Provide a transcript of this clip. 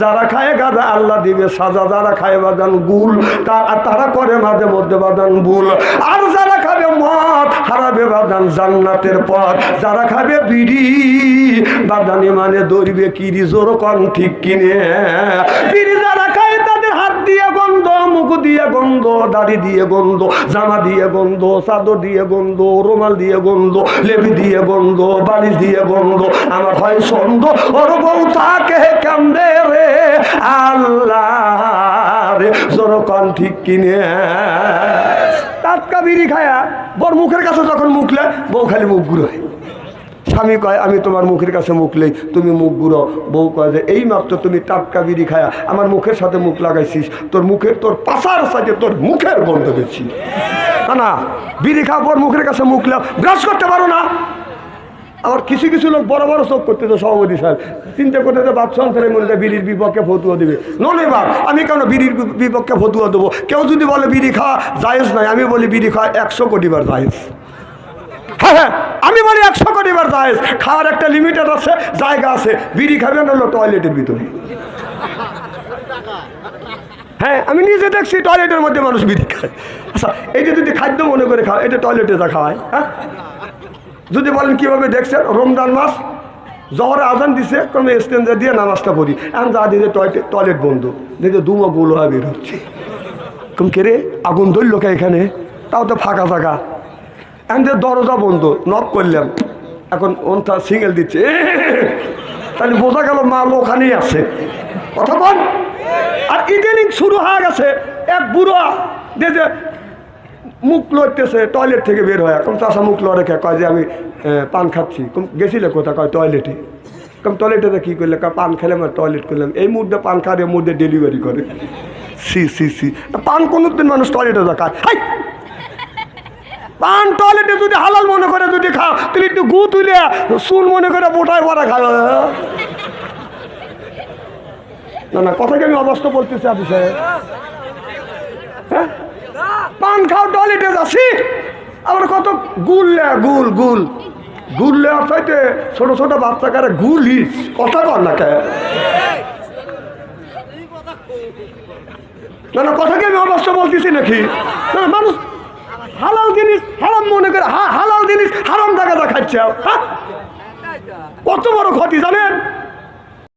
যারা খায় গাজা আল্লাহ দিবে, সাজা যারা খায় বাদান গুল তারা করে মাঝে মধ্যে বাদান ভুল। আর যারা খাবে মদ, হারাবে বাদান জান্নাতের পথ। যারা খাবে বিড়ি, বাদানি মানে দৌড়বে কিরি জোর কন ঠিক কিনে। বিড়ি যারা দিয়ে গন্ধ, মুখ দিয়ে গন্ধ, দাড়ি দিয়ে গন্ধ, জামা দিয়ে গন্ধ, চাদর দিয়ে গন্ধ, রুমাল দিয়ে গন্ধ লেবি দিয়ে গন্ধ, বালিশ দিয়ে গন্ধ। আমার হয় সন্দ ওর বউ তাকে কান্দে রে। আল্লাহ রে ঠিক কিনে। টাটকা বিড়ি খায়া, বর মুখের কাছে যখন মুখলে বউ খালি মুখগুলো স্বামী কয়, আমি তোমার মুখের কাছে মুখলেই তুমি মুখ গুঁড়ো বউ কয় যে, এই মাত্র তুমি টাটকা বিড়ি খায়া আমার মুখের সাথে মুখ লাগাইছিস। তোর মুখের, তোর পাশার সাথে তোর মুখের গন্ধ বেশি না বিড়ি খাওয়া পর মুখের কাছে মুখ লাও, ব্রাশ করতে পারো না। আবার কিছু কিছু লোক বড় বড় চোখ করতে তো সভাপতি সাহেব। চিন্তা করতে তো বাপ সংসারের মধ্যে বিড়ির বিপক্ষে ফতুয়া দেবে। ননে বাপ, আমি কেন বিড়ির বিপক্ষে ফতুয়া দেবো? কেউ যদি বলে বিড়ি খাওয়া জায়েজ নাই আমি বলি বিড়ি খাওয়া একশো কোটি বার জায়েজ। হ্যাঁ হ্যাঁ। আমি বলি একশো কোটি বার জায়েজ খাওয়ার একটা লিমিটেড আছে, জায়গা আছে। বিড়ি খাবেন হলো টয়লেটের ভিতরে। হ্যাঁ আমি নিজে দেখছি টয়লেটের মধ্যে মানুষ বিড়ি খায়। আচ্ছা এইটা যদি খাদ্য মনে করে খাও এটা টয়লেটে যা খাওয়ায় হ্যাঁ? যদি বলেন কীভাবে দেখছেন, রমজান মাস, জহরে আজান দিছে কোনো স্টেঞ্জার দিয়ে নামাজটা পড়ি। এখন যা দিতে টয়লেট টয়লেট বন্ধ। দেখে দুমো গোল হয়ে বের হচ্ছে। কম কে রে, আগুন ধরল এখানে? তাও তো ফাঁকা ফাঁকা এখন যে দরজা বন্ধ নক করলাম। এখন ওনটা সিঙ্গেল দিচ্ছে তাহলে বোঝা গেল মাল ওখানেই আছে। কথা বল। আর ইদানিং শুরু হয়ে গেছে, এক বুড়ো যে যে মুখ লড়তেছে টয়লেট থেকে বের হয়, কম চাষা মুখ লড়ে খেয়ে কয় যে আমি পান খাচ্ছি। কম গেছিলে কোথায়? কয় টয়লেটে কম টয়লেটে কী করলে, কয় পান খেলাম আর টয়লেট করলাম। এই মুহূর্তে পান খাওয়ার এই মুহূর্তে ডেলিভারি করে। C C C. পান কোনো দিন মানুষ টয়লেটে দেখায় হাই! পান টয়লেটে যদি হালাল মনে করে যদি খাও, তাহলে একটু গু তুলে চুন মনে করে বোটায় বড়া খাও। না না কথাকে আমি অবস্থা বলতেছি আপনি হ্যাঁ? পান খাও টয়লেটে যাচ্ছি আবার কত গুল লে, গুল গুল। গুল লেয়ার চাইতে ছোট ছোট বাচ্চা কারে গুলিস কথা কর না কে? না না, কথা কি আমি অবস্থা বলতেছি নাকি? মানুষ হালাল জিনিস হারাম মনে করে হালাল জিনিস হারাম টাকা দেখাচ্ছে। কত বড় ক্ষতি জানেন?